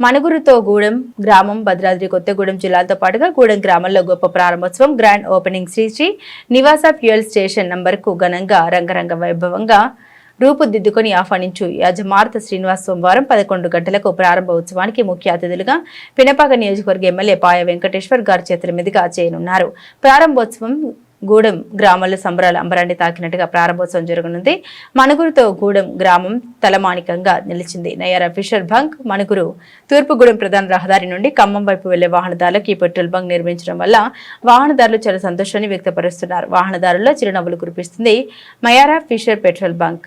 మణుగురుతో గూడెం గ్రామం భద్రాద్రి కొత్తగూడెం జిల్లాతో పాటుగా గూడెం గ్రామంలో గొప్ప ప్రారంభోత్సవం గ్రాండ్ ఓపెనింగ్ శ్రీ శ్రీ నివాస ఫ్యూయల్ స్టేషన్ నంబర్కు ఘనంగా రంగరంగ వైభవంగా రూపుదిద్దుకొని ఆహ్వానించు యజమార్త శ్రీనివాస్ సోమవారం పదకొండు గంటలకు ప్రారంభ ఉత్సవానికి ముఖ్య అతిథులుగా పినపాక నియోజకవర్గ ఎమ్మెల్యే పాయ వెంకటేశ్వర్ గారి చేతుల మీదుగా చేయనున్నారు. ప్రారంభోత్సవం గూడెం గ్రామంలో సంబరాలు అంబరాన్ని తాకినట్టుగా ప్రారంభోత్సవం జరగనుంది. మణుగురుతో గూడెం గ్రామం తలమానికంగా నిలిచింది. నయారా ఫిషర్ బంక్ మణుగురు తూర్పుగూడెం ప్రధాన రహదారి నుండి ఖమ్మం వైపు వెళ్ళే వాహనదారులకు ఈ పెట్రోల్ బంక్ నిర్మించడం వల్ల వాహనదారులు చాలా సంతోషాన్ని వ్యక్తపరుస్తున్నారు. వాహనదారుల్లో చిరునవ్వులు కురిపిస్తుంది మయారా ఫిషర్ పెట్రోల్ బంక్.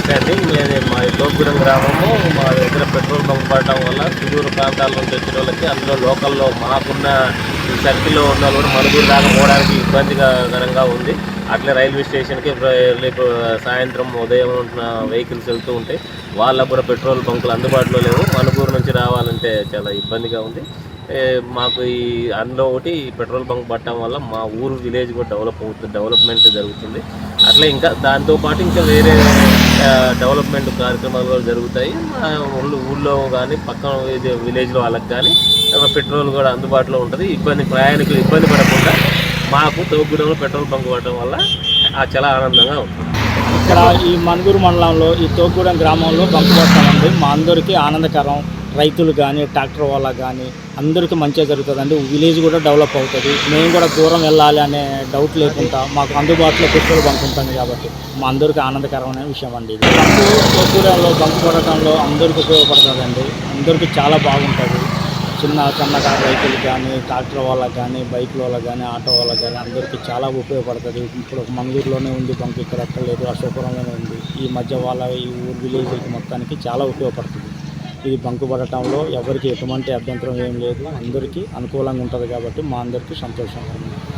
ఓకే అండి మేము మా తోపుగూడెం గ్రామము. మా దగ్గర పెట్రోల్ బంక్ పడటం వల్ల సుదూర ప్రాంతాల నుంచి వచ్చిన వాళ్ళకి అందులో లోకల్లో మాకున్న ఈ సర్కిల్లో ఉన్న వాళ్ళు కూడా మనుగురు దాకా పోవడానికి ఇబ్బందికరంగా ఉంది. అట్లే రైల్వే స్టేషన్కి రేపు సాయంత్రం ఉదయం ఉన్న వెహికల్స్ వెళ్తూ ఉంటాయి వాళ్ళకు కూడా పెట్రోల్ బంకులు అందుబాటులో లేవు. మనుగూరు నుంచి రావాలంటే చాలా ఇబ్బందిగా ఉంది. మాకు ఈ అందులో ఒకటి పెట్రోల్ బంక్ పట్టడం వల్ల మా ఊరు విలేజ్ కూడా డెవలప్ అవుతుంది డెవలప్మెంట్ జరుగుతుంది. అట్లా ఇంకా దాంతోపాటు ఇంకా వేరే డెవలప్మెంట్ కార్యక్రమాలు కూడా జరుగుతాయి. మా ఊళ్ళో ఊళ్ళో కానీ పక్కన విలేజ్లో వాళ్ళకి కానీ పెట్రోల్ కూడా అందుబాటులో ఉంటుంది. ఇబ్బంది ప్రయాణికులు ఇబ్బంది పడకుండా మాకు తోగుడంలో పెట్రోల్ బంక్ పడటం వల్ల చాలా ఆనందంగా ఉంటుంది. ఇక్కడ ఈ మనుగురు మండలంలో ఈ తోగుడం గ్రామంలో బంకు పడతామండి మా అందరికీ ఆనందకరం. రైతులు కానీ ట్రాక్టర్ వాళ్ళకి కానీ అందరికీ మంచిగా జరుగుతుందండి విలేజ్ కూడా డెవలప్ అవుతుంది. మేము కూడా దూరం వెళ్ళాలి అనే డౌట్ లేకుండా మాకు అందుబాటులో పెట్రోల్ బంక్ ఉంటుంది కాబట్టి మా అందరికీ ఆనందకరమైన విషయం అండి ఇది. బంకు తోగూడెంలో అందరికీ ఉపయోగపడుతుందండి. అందరికీ చాలా బాగుంటుంది. చిన్న సన్నకారు రైతులు కానీ ట్రాక్టర్ వాళ్ళకి కానీ బైక్ వాళ్ళకి కానీ ఆటో వాళ్ళకి కానీ అందరికీ చాలా ఉపయోగపడుతుంది. ఇప్పుడు మంగళూరులోనే ఉంది బంక్ ఇక్కడ ఎక్కడ లేదు అశోకపురంలోనే ఉంది. ఈ మధ్య వాళ్ళ ఈ ఊరు విలేజ్కి మొత్తానికి చాలా ఉపయోగపడుతుంది. ఇది బంకు పడటంలో ఎవరికి ఎటువంటి అభ్యంతరం ఏం లేదు. అందరికీ అనుకూలంగా ఉంటుంది కాబట్టి మా అందరికీ సంతోషంగా ఉంది